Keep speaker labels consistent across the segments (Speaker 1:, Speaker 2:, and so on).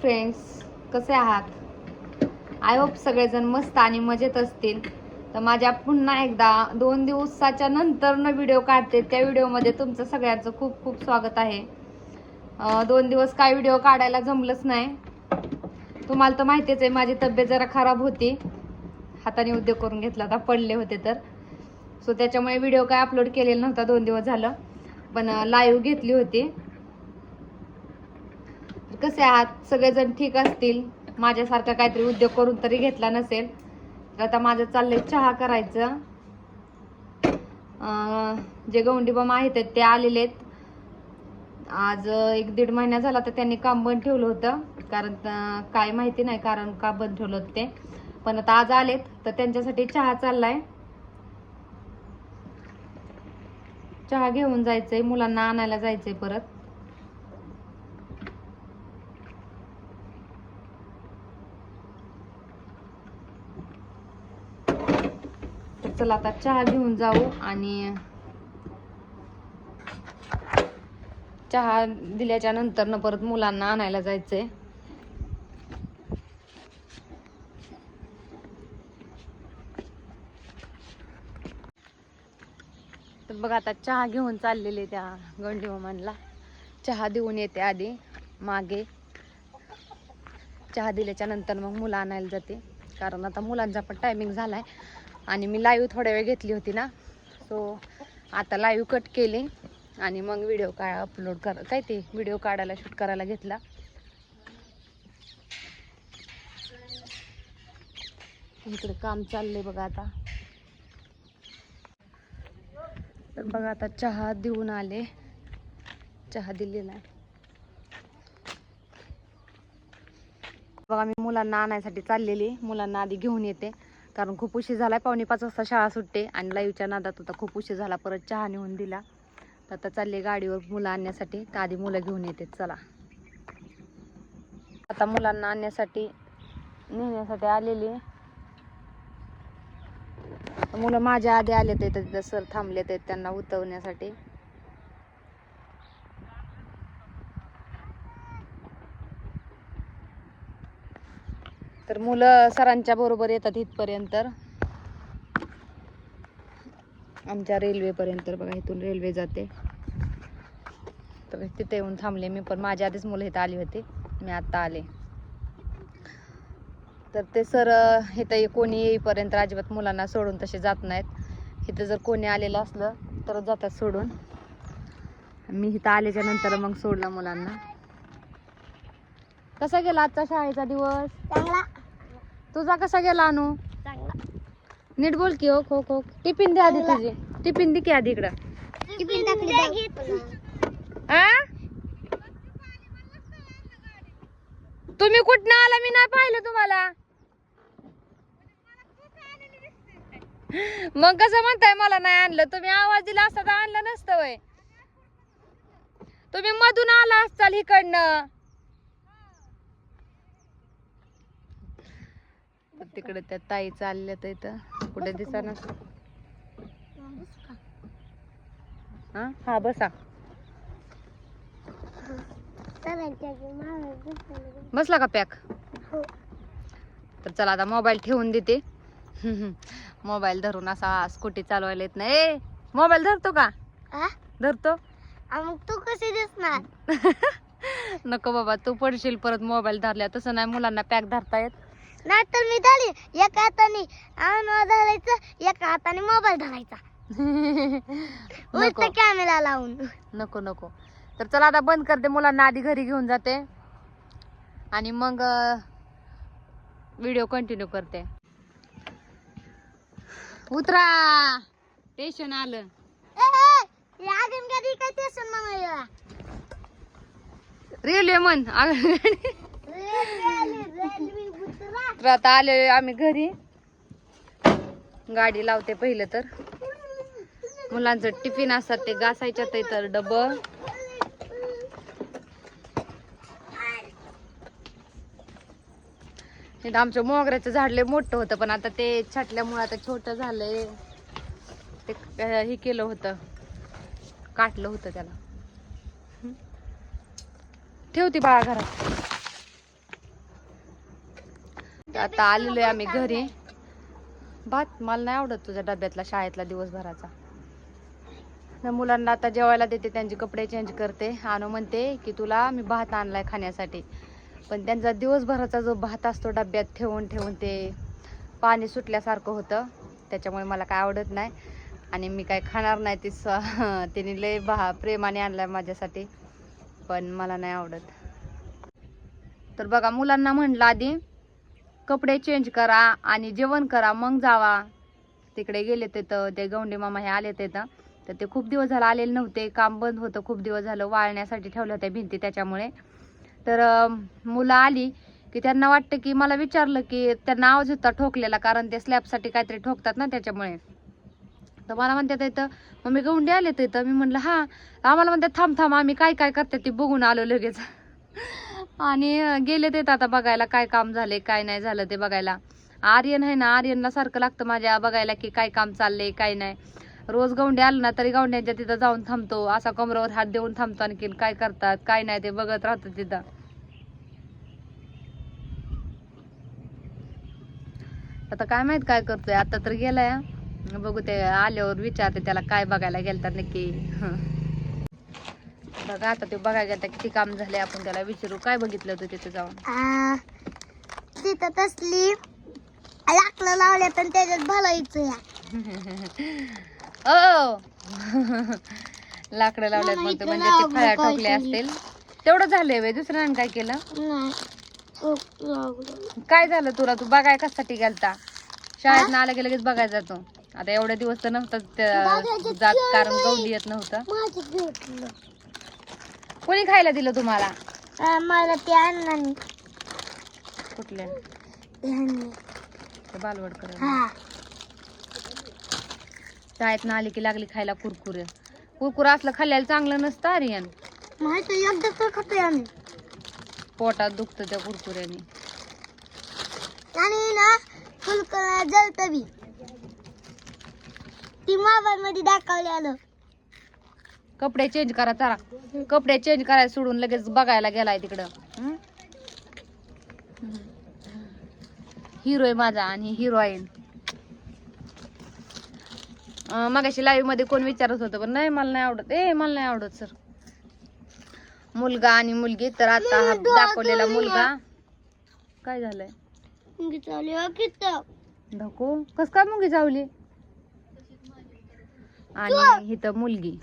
Speaker 1: Friends कसे आहात? I hope सगळेजण मस्त आणि मजेत असतील. तर माझ्या पुन्हा एकदा दोन दिवसाच्या नंतर न व्हिडिओ काढते. त्या व्हिडिओमध्ये तुमचं सगळ्यांचं खूप खूप स्वागत आहे. दोन दिवस काय व्हिडिओ काढायला जमलंच नाही. तुम्हाला तर माहितीच आहे माझी तब्येत जरा खराब होती. हाताने उद्योग करून घेतला होता पडले होते तर. सो त्याच्यामुळे व्हिडिओ काय अपलोड केलेला नव्हता दोन दिवस झालं. पण लाईव्ह घेतली होती. कसे आहात? सगळेजण ठीक असतील? माझ्यासारखा काहीतरी उद्योग करून तरी घेतला नसेल? तर आता माझं चाललंय चहा करायचं. जे गवंडी आहेत ते आलेले आहेत. आज एक दीड महिना झाला तर त्यांनी काम बंद ठेवलं होतं. कारण काय माहिती नाही कारण का बंद ठेवलं होतं ते. पण आता आज आलेत तर त्यांच्यासाठी चहा चाललाय. चहा घेऊन जायचंय मुलांना आणायला जायचंय परत. चला आता चहा घेऊन जाऊ आणि चहा दिल्याच्या नंतर न परत मुलांना आणायला जायचंय. तर बघ आता चहा घेऊन चाललेले त्या गंडी मामांना. चहा देऊन येते आधी मागे. चहा दिल्याच्या नंतर मग मुलं आणायला जाते. कारण आता मुलांचा पण टायमिंग झालाय. आणि मी लाईव्ह थोड्या वेळ घेतली होती ना. सो आता लाईव्ह कट केली आणि मग व्हिडिओ का अपलोड कर काय ते व्हिडिओ काढायला शूट करायला घेतला. इकडे काम चाललंय बघा आता. तर बघा आता चहा देऊन आले. चहा दिलेला आहे. बघा मी मुलांना आणायसाठी चाललेली. मुलांना आधी घेऊन येते. कारण खूप उशीर झाला आहे पावणे पाच वाजता शाळा सुटते आणि लाईव्हच्या नादात होता. खूप उशीर झाला. परत चहा नेऊन दिला. तर आता चालले गाडीवर मुलं आणण्यासाठी. तर आधी मुलं घेऊन येते. चला. आता मुलांना आणण्यासाठी नेण्यासाठी आलेली मुलं माझ्या आधी आले ते तिथं सर थांबले ते त्यांना उतरवण्यासाठी. तर मुलं सरांच्या बरोबर येतात इथपर्यंत. आमच्या रेल्वेपर्यंत बघा इथून रेल्वे जाते. तर तिथे येऊन थांबले मी पण माझ्या आधीच मुलं इथं आली होती. मी आत्ता आले. तर ते सर इथं कोणी येईपर्यंत अजिबात मुलांना सोडून तसे जात नाहीत. इथं जर कोणी आलेलं असलं तर जातात सोडून. मी इथं आल्याच्यानंतर मग सोडलं मुलांना. कसा गेला आजचा शाळेचा दिवस?
Speaker 2: चांगला.
Speaker 1: तुझा कसा गेला अनु? नीट बोल की हो खो खो. टिफिन दे आधी तुझी. टिफिन दे की आधी इकडं? तुम्ही कुठनं आला? मी नाही पाहिलं तुम्हाला. मग कसं म्हणताय मला नाही आणलं? तुम्ही आवाज दिला असता तर आणलं नसतं वय. तुम्ही मधून आला असताल इकडनं. तिकडे त्या ताई चालल्या तर इथं. कुठे दिसा हा हा? बसा. बसला का पॅक?
Speaker 2: हो.
Speaker 1: तर चला आता मोबाईल ठेवून देते. मोबाईल धरून असा स्कूटी चालवायला येत नाही. मोबाईल धरतो का? धरतो.
Speaker 2: मग तू कशी दिसणार?
Speaker 1: नको बाबा तू पडशील परत मोबाईल धरल्या. तसं नाही मुलांना पॅक धरता येत.
Speaker 2: तर मी झाली एका हाताने आणवा धरायचं एका हाताने मोबाईल धरायचा. उलट
Speaker 1: नको.
Speaker 2: कॅमेरा लावून.
Speaker 1: नको नको. तर चला आता बंद करते. मुलांना आधी घरी घेऊन जाते. आणि मग व्हिडिओ कंटिन्यू करते. उतरा! स्टेशन आलं.
Speaker 2: अजून कधी काय टेन्शन म्हणायला
Speaker 1: रेल्वे म्हण. तर आता आले आम्ही घरी. गाडी लावते पहिलं तर. मुलांचं टिफिन असतात ते घासायच्यात आहे तर डबं इथं आमचं मोगऱ्याचं झाड लय मोठं होतं पण आता ते छाटल्यामुळे आता छोटं झालंय. ते हे केलं होतं. काटलं होतं त्याला. ठेवती बाळा घरात. तर आता आलेलो आहे आम्ही घरी. भात मला नाही आवडत तुझ्या डब्यातला शाळेतला दिवसभराचा. मुलांना आता जेवायला देते त्यांचे कपडे चेंज करते. आणू म्हणते की तुला मी भात आणलाय खाण्यासाठी. पण त्यांचा दिवसभराचा जो भात असतो डब्यात ठेवून ठेवून ते पाणी सुटल्यासारखं होतं. त्याच्यामुळे मला काय आवडत नाही. आणि मी काय खाणार नाही ती स तिने लय भा प्रेमाने आणलाय माझ्यासाठी. पण मला नाही आवडत. तर बघा मुलांना म्हणलं आधी कपडे चेंज करा आणि जेवण करा मग जावा. तिकडे गेले तिथं ते गौंडे मामा हे आले तिथं तर. ते खूप दिवस झालं आलेले नव्हते. काम बंद होतं खूप दिवस झालं वाळण्यासाठी ठेवलं होत्या भिंती त्याच्यामुळे. तर मुलं आली की त्यांना वाटतं की मला विचारलं की त्यांना आवाज होता ठोकलेला कारण ते स्लॅबसाठी काहीतरी ठोकतात ना त्याच्यामुळे. तर मला म्हणतात इथं मम्मी गवंडी आले तर इथं. मी म्हणलं हां. आम्हाला म्हणतात थांब थांब आम्ही काय काय करतात ते बघून आलो लगेच. आणि गेले ते आता बघायला काय काम झाले काय नाही झालं ते बघायला. आर्यन आहे ना आर्यनला सारखं लागतं माझ्या बघायला की काय काम चाललंय काय नाही. रोज गवंडे आलं ना तरी गवंड्यांच्या तिथं जाऊन थांबतो असा कमरावर हात देऊन थांबतो आणखीन काय करतात काय नाही ते बघत राहतो तिथं. आता काय माहीत काय करतोय आता तर गेलाय बघू ते आल्यावर विचारते त्याला काय बघायला गेलता नक्की. बघा आता ते बघायला गेलता किती काम झाले आपण त्याला विचारू काय बघितलं होतं तिथे जाऊन?
Speaker 2: आ, तिथं तसली लाकडं लावल्या पण त्याच्यात भलायचं या.
Speaker 1: ओ! लाकडं लावल्यात म्हणतो
Speaker 2: इथं
Speaker 1: म्हणजे ते फळ्या
Speaker 2: काय
Speaker 1: ठोकल्या
Speaker 2: तरी.
Speaker 1: असतील. तेवढं झालंय वे दुसरं आणि काय केलं?
Speaker 2: नाही खूप लागलं.
Speaker 1: काय झालं तुला? तू बघाय कशासाठी गेलता? शाळेत आलं की लगेच बघायला जातो आता एवढ्या दिवस तर नव्हतं
Speaker 2: बघायचं
Speaker 1: जात कारण
Speaker 2: नाही.
Speaker 1: गौंडी येत नव्हतं.
Speaker 2: माझं
Speaker 1: कोणी खायला दिलं तुम्हाला?
Speaker 2: मला ते अण्णांनी.
Speaker 1: कुठल्या
Speaker 2: ह्यांनी.
Speaker 1: बालवडकर
Speaker 2: हा.
Speaker 1: शाळेत आली की लागली खायला कुरकुरे. कुरकुर असलं खाल्ल्याला चांगलं नसतं आर्यन.
Speaker 2: माहिती एकदा तर खातोय आम्ही.
Speaker 1: पोटात दुखतं त्या कुरकुऱ्याने.
Speaker 2: आणि ना फुलकळा जळत बी ती मोबाईल मध्ये दाखवले आलं.
Speaker 1: कपडे चेंज करा चला. कपडे चेंज करायला सोडून लगेच बघायला गेलाय तिकडं. हिरो आहे माझा आणि हिरोईन मगाशी लाईव्हमध्ये कोण विचारत होतं पण नाही मला नाही आवडत. ए मला नाही आवडत सर मुलगा आणि मुलगी तर आता हा दाखवलेला मुलगा. काय झालंय?
Speaker 2: मुंगी चालली हो
Speaker 1: कस काय मुलगी चावली? आणि इथं मुलगी.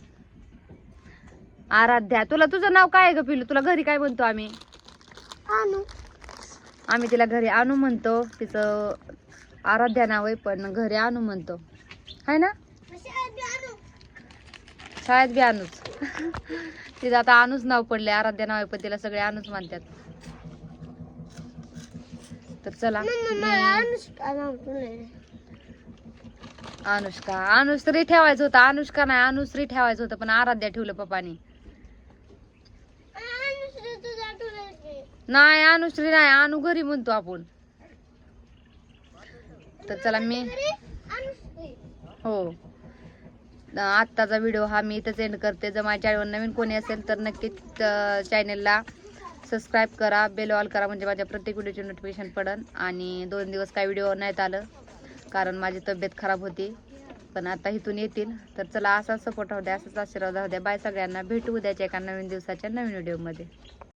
Speaker 1: आराध्या तुला तुझं नाव काय आहे ग पिलू तुला घरी काय म्हणतो आम्ही?
Speaker 2: आणू
Speaker 1: आम्ही तिला घरी आणू म्हणतो. तिचं आराध्या नाव आहे पण घरी आणू म्हणतो. आहे ना? शाळेत बी आणूच तिचं आता आणूच नाव पडले आराध्या नाव आहे पण तिला सगळे आणूच मानतात तर चला.
Speaker 2: अनुष्का
Speaker 1: अनुश्री ठेवायचं होतं. अनुष्का नाही अनुश्री ठेवायचं होतं पण आराध्या ठेवलं पप्पानी
Speaker 2: अनुश्री तुझा तुला
Speaker 1: नाही अनुश्री नाही अनु घरी म्हणतो आपण. तर चला मी हो. आत्ताचा व्हिडिओ हा मी इथंच एंड करते. जर माझ्या चॅनलवर नवीन कोणी असेल तर नक्कीच चॅनलला सबस्क्राईब करा बेल ऑल करा म्हणजे माझ्या प्रत्येक व्हिडिओचे नोटिफिकेशन पडन. आणि दोन दिवस काय व्हिडिओ नाहीत आलं कारण माझी तब्येत खराब होती. पण आता इथून येतील. तर चला असा सपोर्ट राहू द्या असाच आशीर्वाद राहू द्या. बाय सगळ्यांना. भेटू उद्याच्या एका नवीन दिवसाच्या नवीन व्हिडिओमध्ये